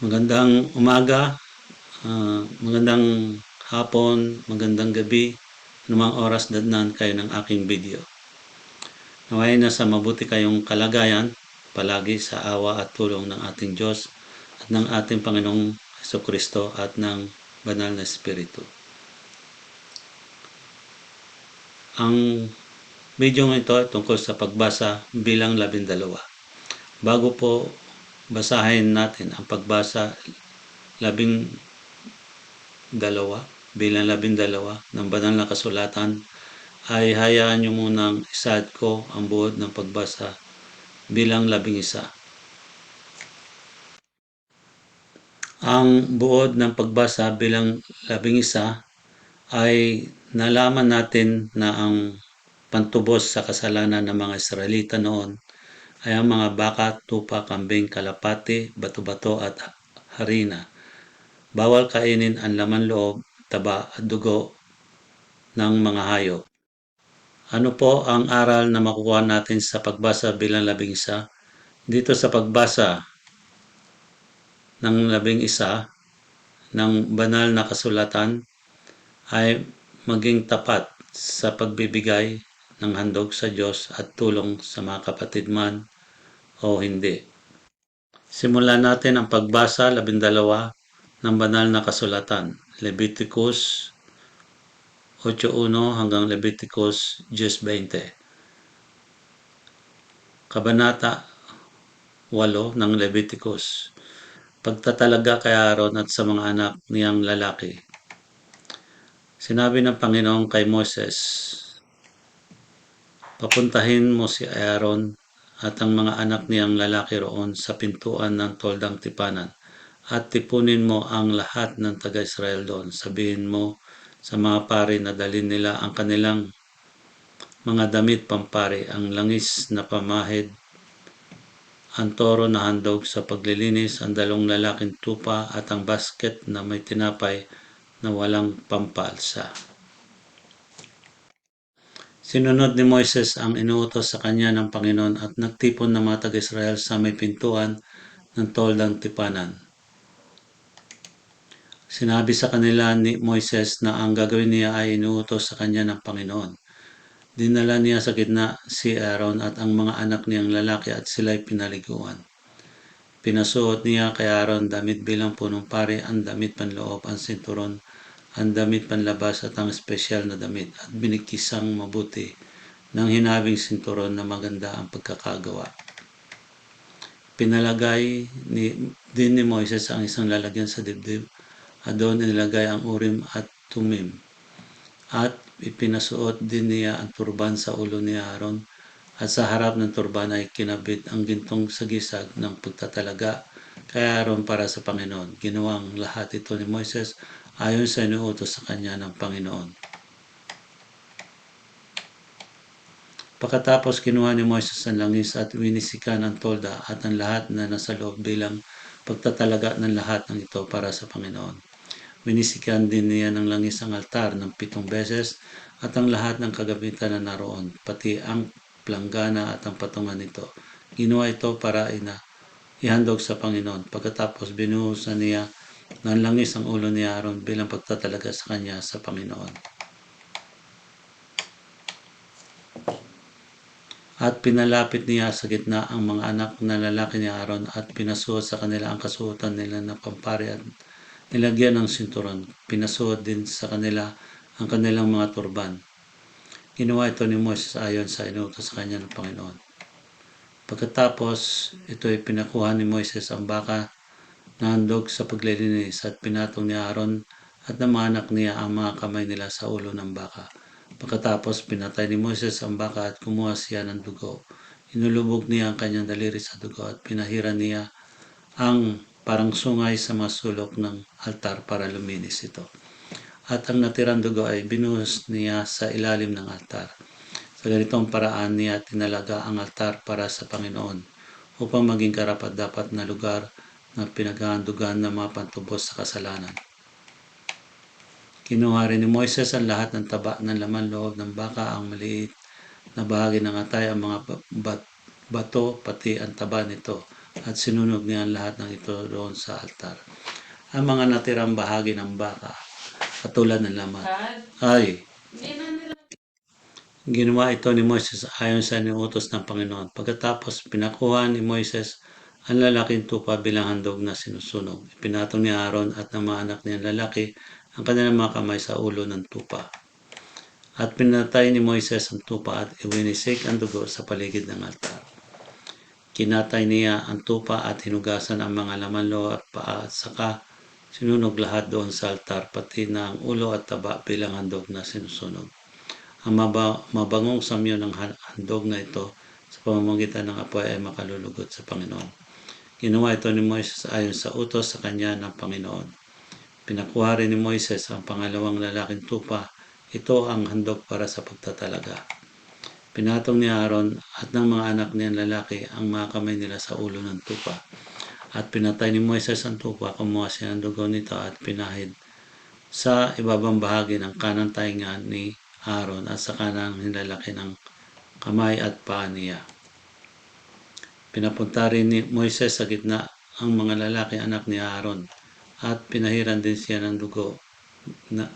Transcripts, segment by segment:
Magandang umaga, ah, magandang hapon, magandang gabi, anumang oras dadnan kayo ng aking video. Naway na sa mabuti kayong kalagayan, palagi sa awa at tulong ng ating Diyos at ng ating Panginoong Heso Kristo at ng Banal na Espiritu. Ang video ito tungkol sa pagbasa bilang labindalawa. Bago po basahin natin ang pagbasa labing dalawa bilang labing dalawa ng banal na kasulatan ay hayaan nyo munang isad ko ang buod ng pagbasa bilang labing isa. Ang buod ng pagbasa bilang labing isa ay nalaman natin na ang pantubos sa kasalanan ng mga Israelita noon ay ang mga baka, tupa, kambing, kalapati, bato-bato at harina. Bawal kainin ang laman loob, taba at dugo ng mga hayop. Ano po ang aral na makukuha natin sa pagbasa bilang labing isa? Dito sa pagbasa ng labing isa ng banal na kasulatan ay maging tapat sa pagbibigay ng handog sa Diyos at tulong sa mga kapatid man o hindi. Simulan natin ang pagbasa labindalawa ng banal na kasulatan. Leviticus 8.1 hanggang Leviticus 10.20. Kabanata 8 ng Leviticus. Pagtatalaga kay Aaron at sa mga anak niyang lalaki. Sinabi ng Panginoon kay Moses, Papuntahin mo si Aaron at ang mga anak niyang lalaki roon sa pintuan ng toldang tipanan at tipunin mo ang lahat ng taga-Israel doon. Sabihin mo sa mga pari na dalhin nila ang kanilang mga damit pampari, ang langis na pamahid, ang toro na handog sa paglilinis, ang dalong lalaking tupa at ang basket na may tinapay na walang pampalsa. Sinunod ni Moises ang inuutos sa kanya ng Panginoon at nagtipon ng mga taga-Israel sa may pintuan ng toldang tipanan. Sinabi sa kanila ni Moises na ang gagawin niya ay inuutos sa kanya ng Panginoon. Dinala niya sa gitna si Aaron at ang mga anak niyang lalaki at sila'y pinaliguan. Pinasuot niya kay Aaron damit bilang punong pari, ang damit panloob, ang sinturon, ang damit panlabas at ang espesyal na damit at binikisang mabuti ng hinabing sinturon na maganda ang pagkakagawa. Pinalagay ni, din ni Moises ang isang lalagyan sa dibdib at doon inilagay ang urim at tumim. At ipinasuot din niya ang turban sa ulo ni Aaron at sa harap ng turban ay kinabit ang gintong sagisag ng pagtatalaga kay Aaron para sa Panginoon. Ginawang lahat ito ni Moises ayon sa inuutos sa kanya ng Panginoon. Pagkatapos kinuha ni Moises ang langis at winisikan ang tolda at ang lahat na nasa loob bilang pagtatalaga ng lahat ng ito para sa Panginoon. Winisikan din niya ng langis ang altar ng pitong beses at ang lahat ng kagamitan na naroon, pati ang planggana at ang patungan nito. Ginawa ito para ina ihandog sa Panginoon. Pagkatapos binuhusan niya ng langis ang ulo ni Aaron bilang pagtatalaga sa kanya sa Panginoon. At pinalapit niya sa gitna ang mga anak na lalaki ni Aaron at pinasuot sa kanila ang kasuotan nila ng pampari at nilagyan ng sinturon. Pinasuot din sa kanila ang kanilang mga turban. Ginawa ito ni Moses ayon sa inutos sa kanya ng Panginoon. Pagkatapos, ito ay pinakuha ni Moises ang baka na sa paglilinis at pinatong ni Aaron at ng mga anak niya ang mga kamay nila sa ulo ng baka. Pagkatapos, pinatay ni Moises ang baka at kumuha siya ng dugo. Inulubog niya ang kanyang daliri sa dugo at pinahiran niya ang parang sungay sa masulok ng altar para luminis ito. At ang natirang dugo ay binuhos niya sa ilalim ng altar. Sa ganitong paraan niya tinalaga ang altar para sa Panginoon upang maging karapat dapat na lugar na pinaghahandugan ng mga pantubos sa kasalanan. Kinuha rin ni Moises ang lahat ng taba ng laman loob ng baka, ang maliit na bahagi ng atay, ang mga bat bato, pati ang taba nito at sinunog niya ang lahat ng ito doon sa altar. Ang mga natirang bahagi ng baka, katulad ng laman, ay Ginawa ito ni Moises ayon sa niutos ng Panginoon. Pagkatapos pinakuha ni Moises ang lalaking tupa bilang handog na sinusunog. Ipinatong ni Aaron at ng mga anak niyang lalaki ang kanilang mga kamay sa ulo ng tupa. At pinatay ni Moises ang tupa at iwinisik ang dugo sa paligid ng altar. Kinatay niya ang tupa at hinugasan ang mga laman loob at paa at saka sinunog lahat doon sa altar pati na ang ulo at taba bilang handog na sinusunog. Ang maba- mabangong samyo ng han- handog na ito sa pamamagitan ng apoy ay makalulugod sa Panginoon. Ginawa ito ni Moises ayon sa utos sa kanya ng Panginoon. Pinakuha rin ni Moises ang pangalawang lalaking tupa. Ito ang handog para sa pagtatalaga. Pinatong ni Aaron at ng mga anak niyang lalaki ang mga kamay nila sa ulo ng tupa. At pinatay ni Moises ang tupa, kumuha siya ng dugo nito at pinahid sa ibabang bahagi ng kanang tainga ni Aaron at sa kanang hinlalaki ng kamay at paa niya. Pinapunta rin ni Moises sa gitna ang mga lalaki anak ni Aaron at pinahiran din siya ng dugo na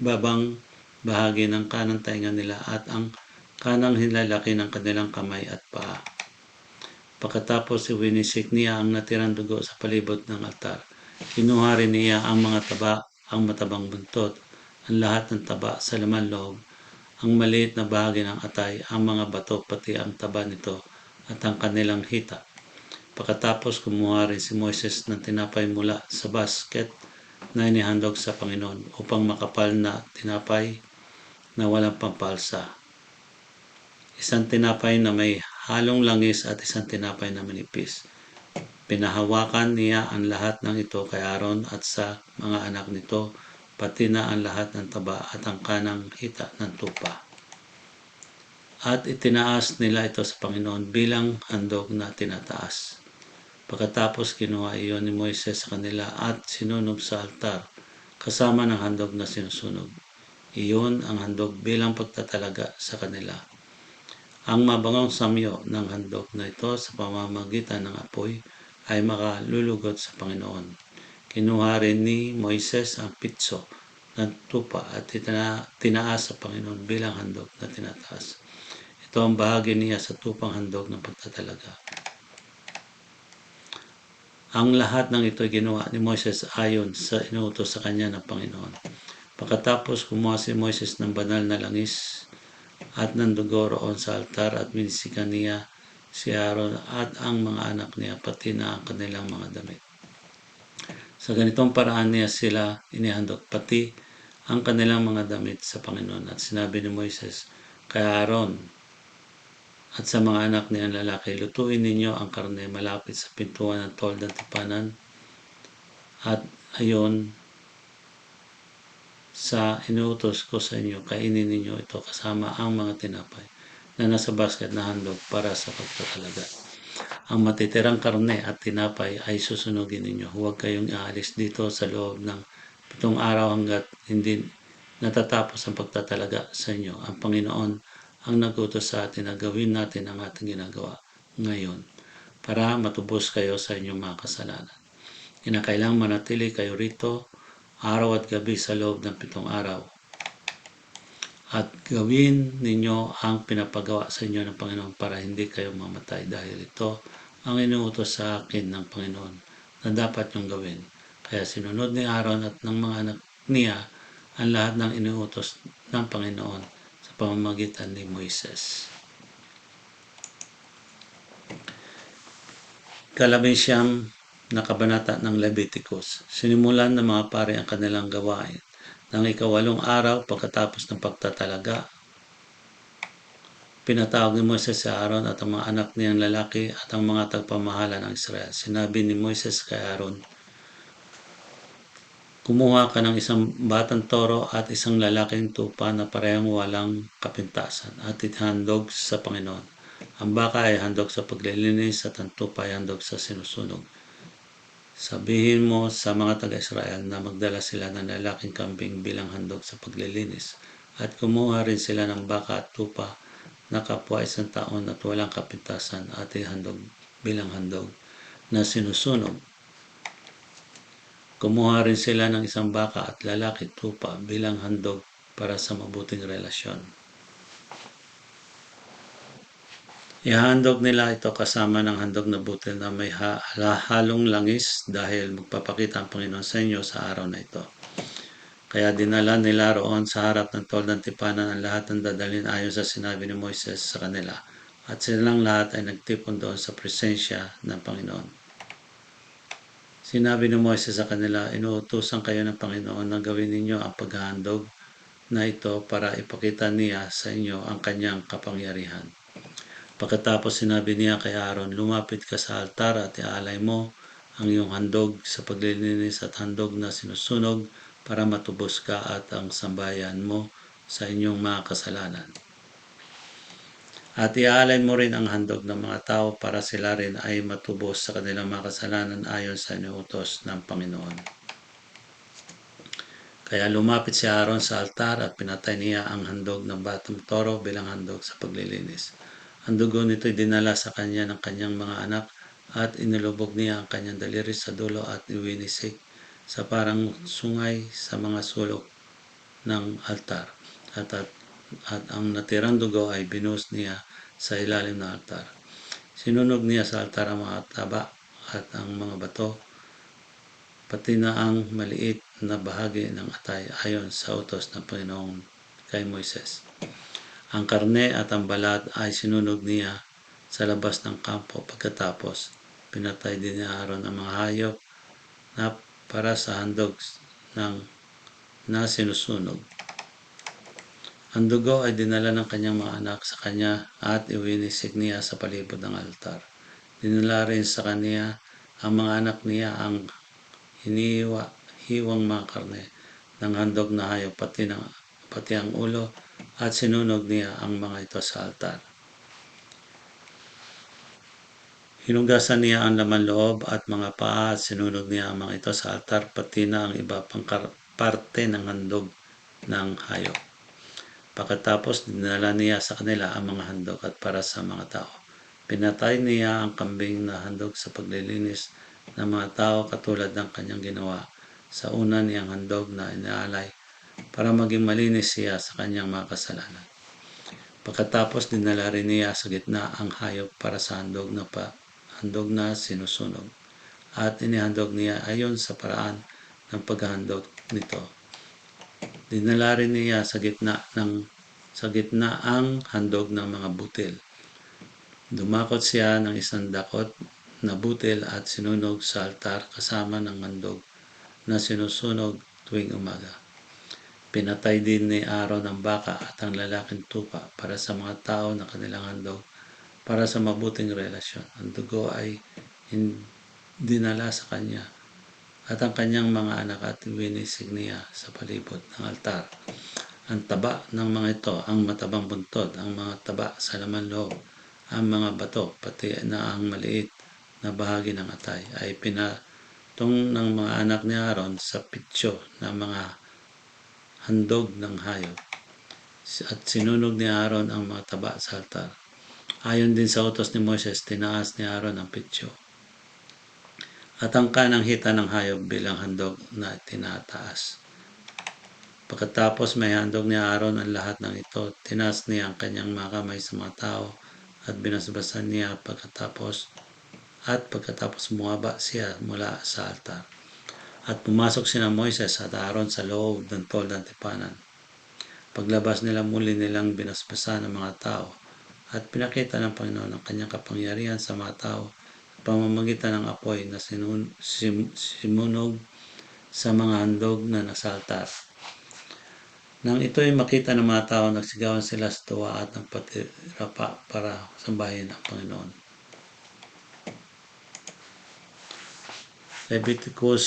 babang bahagi ng kanang tainga nila at ang kanang hinlalaki ng kanilang kamay at paa. Pagkatapos iwinisik niya ang natirang dugo sa palibot ng altar. Kinuha rin niya ang mga taba, ang matabang buntot, ang lahat ng taba sa laman loob, ang maliit na bahagi ng atay, ang mga bato pati ang taba nito at ang kanilang hita. Pagkatapos kumuha rin si Moises ng tinapay mula sa basket na inihandog sa Panginoon upang makapal na tinapay na walang pampalsa. Isang tinapay na may halong langis at isang tinapay na manipis. Pinahawakan niya ang lahat ng ito kay Aaron at sa mga anak nito pati na ang lahat ng taba at ang kanang hita ng tupa. At itinaas nila ito sa Panginoon bilang handog na tinataas. Pagkatapos kinuha iyon ni Moises sa kanila at sinunog sa altar kasama ng handog na sinusunog. Iyon ang handog bilang pagtatalaga sa kanila. Ang mabangong samyo ng handog na ito sa pamamagitan ng apoy ay makalulugod sa Panginoon. Kinuha rin ni Moises ang pitso ng tupa at itina, tinaas sa Panginoon bilang handog na tinataas. Ito ang bahagi niya sa tupang handog ng pagtatalaga. Ang lahat ng ito ginawa ni Moises ayon sa inuutos sa kanya ng Panginoon. Pagkatapos kumuha si Moises ng banal na langis at ng dugo roon sa altar at minisikan niya si Aaron at ang mga anak niya pati na ang kanilang mga damit. Sa ganitong paraan niya sila inihandog pati ang kanilang mga damit sa Panginoon. At sinabi ni Moises kay Aaron at sa mga anak niyang lalaki, lutuin ninyo ang karne malapit sa pintuan ng tol ng tipanan at ayon sa inuutos ko sa inyo, kainin ninyo ito kasama ang mga tinapay na nasa basket na handog para sa pagtatalaga. Ang matitirang karne at tinapay ay susunugin ninyo. Huwag kayong aalis dito sa loob ng pitong araw hanggat hindi natatapos ang pagtatalaga sa inyo. Ang Panginoon ang nagutos sa atin na gawin natin ang ating ginagawa ngayon para matubos kayo sa inyong mga kasalanan. Kinakailang manatili kayo rito araw at gabi sa loob ng pitong araw. At gawin ninyo ang pinapagawa sa inyo ng Panginoon para hindi kayo mamatay dahil ito ang inuutos sa akin ng Panginoon na dapat yung gawin. Kaya sinunod ni Aaron at ng mga anak niya ang lahat ng inuutos ng Panginoon pamamagitan ni Moises. Kalabing siyam na kabanata ng Leviticus. Sinimulan ng mga pare ang kanilang gawain ng ikawalong araw pagkatapos ng pagtatalaga. Pinatawag ni Moises si Aaron at ang mga anak niyang lalaki at ang mga tagpamahala ng Israel. Sinabi ni Moises kay Aaron, Kumuha ka ng isang batang toro at isang lalaking tupa na parehong walang kapintasan at ihandog sa Panginoon. Ang baka ay handog sa paglilinis at ang tupa ay handog sa sinusunog. Sabihin mo sa mga taga-Israel na magdala sila ng lalaking kambing bilang handog sa paglilinis at kumuha rin sila ng baka at tupa na kapwa isang taon at walang kapintasan at ihandog bilang handog na sinusunog. Kumuha rin sila ng isang baka at lalaki tupa bilang handog para sa mabuting relasyon. Ihandog nila ito kasama ng handog na butil na may ha- halong langis dahil magpapakita ang Panginoon sa inyo sa araw na ito. Kaya dinala nila roon sa harap ng tol ng tipanan ang lahat ng dadalhin ayon sa sinabi ni Moises sa kanila. At silang lahat ay nagtipon doon sa presensya ng Panginoon. Sinabi ni Moises sa kanila, inuutusan kayo ng Panginoon na gawin ninyo ang paghahandog na ito para ipakita niya sa inyo ang kanyang kapangyarihan. Pagkatapos sinabi niya kay Aaron, lumapit ka sa altar at ialay mo ang iyong handog sa paglilinis at handog na sinusunog para matubos ka at ang sambayan mo sa inyong mga kasalanan. At iaalay mo rin ang handog ng mga tao para sila rin ay matubos sa kanilang mga kasalanan ayon sa inuutos ng Panginoon. Kaya lumapit si Aaron sa altar at pinatay niya ang handog ng batang toro bilang handog sa paglilinis. Ang dugo nito'y dinala sa kanya ng kanyang mga anak at inilubog niya ang kanyang daliri sa dulo at iwinisik sa parang sungay sa mga sulok ng altar. At, at, at ang natirang dugo ay binus niya sa ilalim ng altar. Sinunog niya sa altar ang mga taba at ang mga bato, pati na ang maliit na bahagi ng atay ayon sa utos ng Panginoon kay Moises. Ang karne at ang balat ay sinunog niya sa labas ng kampo pagkatapos pinatay din ni Aaron ang mga hayop na para sa handog ng na sinusunog. Ang dugo ay dinala ng kanyang mga anak sa kanya at iwinisik niya sa palibot ng altar. Dinala rin sa kanya ang mga anak niya ang hiniwa, hiwang mga karne ng handog na hayop pati, ng, pati ang ulo at sinunog niya ang mga ito sa altar. Hinugasan niya ang laman loob at mga paa at sinunog niya ang mga ito sa altar pati na ang iba pang parte ng handog ng hayop. Pagkatapos dinala niya sa kanila ang mga handog at para sa mga tao. Pinatay niya ang kambing na handog sa paglilinis ng mga tao katulad ng kanyang ginawa sa una niyang handog na inaalay para maging malinis siya sa kanyang mga kasalanan. Pagkatapos dinala rin niya sa gitna ang hayop para sa handog na pa, handog na sinusunog at inihandog niya ayon sa paraan ng paghahandog nito. Dinala rin niya sa gitna ng sa gitna ang handog ng mga butil. Dumakot siya ng isang dakot na butil at sinunog sa altar kasama ng handog na sinusunog tuwing umaga. Pinatay din ni Aaron ang baka at ang lalaking tupa para sa mga tao na kanilang handog para sa mabuting relasyon. Ang dugo ay dinala sa kanya at ang kanyang mga anak at winisig niya sa palibot ng altar. Ang taba ng mga ito, ang matabang buntod, ang mga taba sa laman loob, ang mga bato, pati na ang maliit na bahagi ng atay ay pinatong ng mga anak ni Aaron sa pitsyo ng mga handog ng hayop. At sinunog ni Aaron ang mga taba sa altar. Ayon din sa utos ni Moses, tinaas ni Aaron ang pitsyo. At ang kanang hita ng hayop bilang handog na tinataas. Pagkatapos may handog ni Aaron ang lahat ng ito, tinaas niya ang kanyang mga kamay sa mga tao at binasbasan niya pagkatapos at pagkatapos bumaba siya mula sa altar. At pumasok sina Moises at Aaron sa loob ng tol ng tipanan. Paglabas nila muli nilang binasbasan ang mga tao at pinakita ng Panginoon ang kanyang kapangyarihan sa mga tao pamamagitan ng apoy na sinun, sim, simunog sa mga handog na nasa altar. Nang ito'y makita ng mga tao, nagsigawan sila sa tuwa at ng patirapa para sambahin ang Panginoon. Leviticus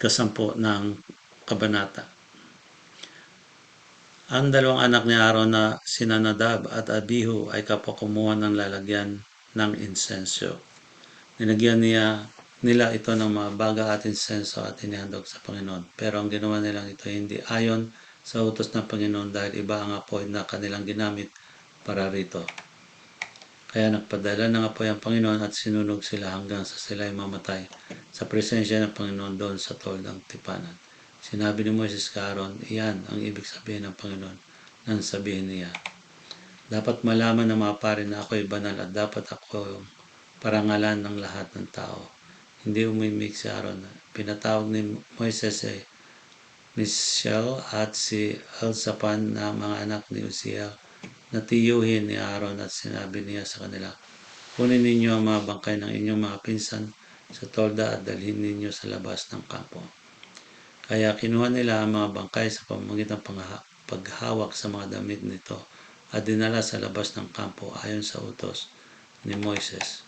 kasampo ng kabanata. Ang dalawang anak ni Aaron na sina Nadab at Abihu ay kapakumuha ng lalagyan ng insensyo. Nilagyan niya nila ito ng mga baga at insenso at inihandog sa Panginoon. Pero ang ginawa nilang ito hindi ayon sa utos ng Panginoon dahil iba ang apoy na kanilang ginamit para rito. Kaya nagpadala ng apoy ang Panginoon at sinunog sila hanggang sa sila ay mamatay sa presensya ng Panginoon doon sa toldang tipanan. Sinabi ni Moses kay Aaron, iyan ang ibig sabihin ng Panginoon nang sabihin niya. Dapat malaman ng mga pare na ako ay banal at dapat ako parangalan ng lahat ng tao. Hindi umimik si Aaron. Pinatawag ni Moises ay Michelle at si Elsapan na mga anak ni Uziel na tiyuhin ni Aaron at sinabi niya sa kanila, Kunin ninyo ang mga bangkay ng inyong mga pinsan sa tolda at dalhin ninyo sa labas ng kampo. Kaya kinuha nila ang mga bangkay sa pamamagitan ng paghawak sa mga damit nito at dinala sa labas ng kampo ayon sa utos ni Moises.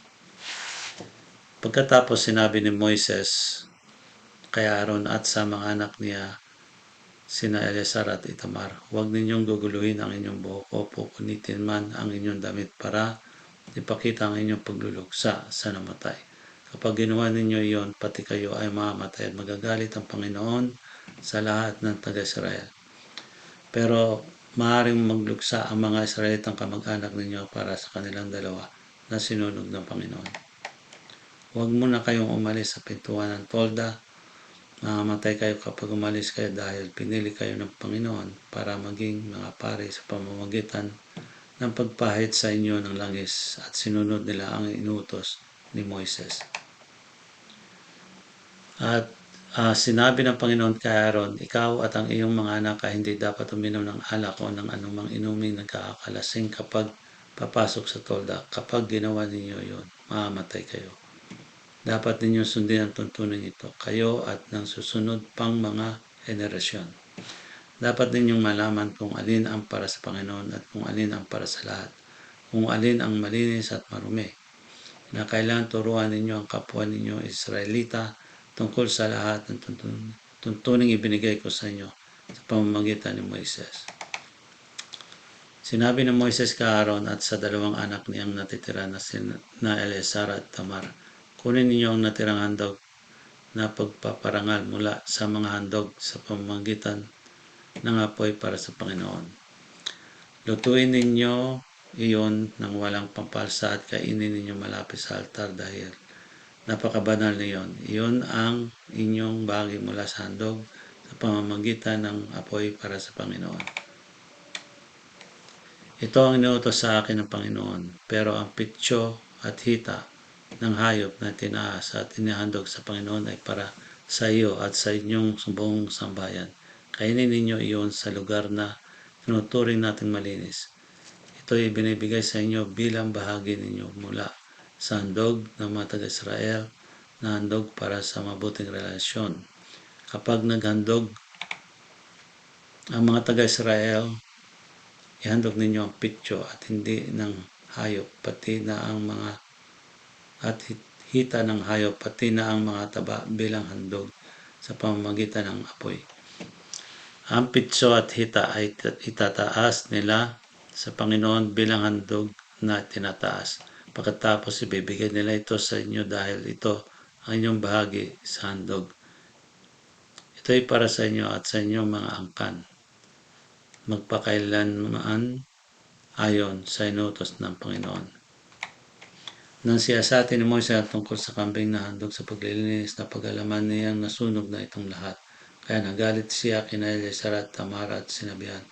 Pagkatapos sinabi ni Moises kay Aaron at sa mga anak niya sina Eleazar at Itamar, huwag ninyong guguluhin ang inyong buhok o pupunitin man ang inyong damit para ipakita ang inyong pagluluksa sa namatay. Kapag ginawa ninyo iyon, pati kayo ay mamamatay at magagalit ang Panginoon sa lahat ng taga-Israel. Pero maaaring magluksa ang mga Israelitang kamag-anak ninyo para sa kanilang dalawa na sinunog ng Panginoon. Huwag muna kayong umalis sa pintuan ng tolda Mamamatay kayo kapag umalis kayo dahil pinili kayo ng Panginoon para maging mga pare sa pamamagitan ng pagpahit sa inyo ng langis at sinunod nila ang inutos ni Moises. At uh, sinabi ng Panginoon kay Aaron, ikaw at ang iyong mga anak ay hindi dapat uminom ng alak o ng anumang inuming nagkakalasing kapag papasok sa tolda. Kapag ginawa ninyo yon, mamamatay kayo. Dapat ninyong sundin ang tuntunin ito, kayo at ng susunod pang mga henerasyon. Dapat ninyong malaman kung alin ang para sa Panginoon at kung alin ang para sa lahat, kung alin ang malinis at marumi. Na kailangan turuan ninyo ang kapwa ninyo Israelita tungkol sa lahat ng tuntun tuntuning ibinigay ko sa inyo sa pamamagitan ni Moises. Sinabi ng Moises kay Aaron at sa dalawang anak niyang natitira na, sin, na Eleazar at Tamar, Kunin ninyo ang natirang handog na pagpaparangal mula sa mga handog sa pamamagitan ng apoy para sa Panginoon. Lutuin ninyo iyon ng walang pampalsa at kainin ninyo malapit sa altar dahil napakabanal na iyon. Iyon ang inyong bagi mula sa handog sa pamamagitan ng apoy para sa Panginoon. Ito ang inuutos sa akin ng Panginoon, pero ang pitso at hita ng hayop na tinaas at inihandog sa Panginoon ay para sa iyo at sa inyong buong sambayan. Kainin ninyo iyon sa lugar na tinuturing natin malinis. Ito ay binibigay sa inyo bilang bahagi ninyo mula sa handog ng mga taga-Israel na handog para sa mabuting relasyon. Kapag naghandog ang mga taga-Israel, ihandog ninyo ang pityo at hindi ng hayop, pati na ang mga at hita ng hayop pati na ang mga taba bilang handog sa pamamagitan ng apoy. Ang pitso at hita ay itataas nila sa Panginoon bilang handog na tinataas. Pagkatapos ibibigay nila ito sa inyo dahil ito ang inyong bahagi sa handog. Ito ay para sa inyo at sa inyong mga angkan. Magpakailanman ayon sa inutos ng Panginoon. Nang siyasatin ni Moises tungkol sa kambing na handog sa paglilinis na pag-alaman niyang nasunog na itong lahat. Kaya nagalit siya kina Eleazar at Tamara at sinabihan,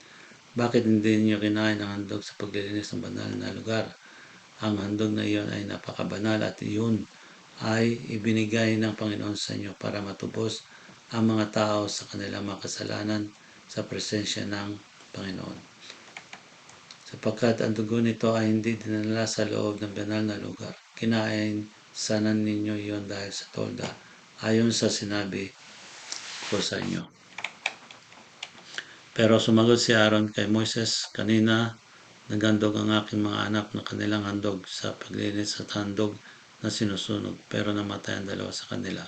Bakit hindi niyo kinain ang handog sa paglilinis ng banal na lugar? Ang handog na iyon ay napakabanal at iyon ay ibinigay ng Panginoon sa inyo para matubos ang mga tao sa kanilang mga kasalanan sa presensya ng Panginoon sapagkat ang dugo nito ay hindi dinala sa loob ng banal na lugar. Kinain sanan ninyo iyon dahil sa tolda, ayon sa sinabi ko sa inyo. Pero sumagot si Aaron kay Moises, kanina nagandog ang aking mga anak na kanilang handog sa paglinis at handog na sinusunog, pero namatay ang dalawa sa kanila.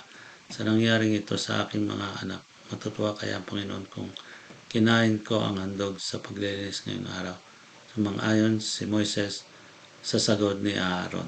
Sa nangyaring ito sa aking mga anak, matutuwa kaya ang Panginoon kung kinain ko ang handog sa paglilinis ngayong araw Sumang-ayon si Moises sa sagot ni Aaron.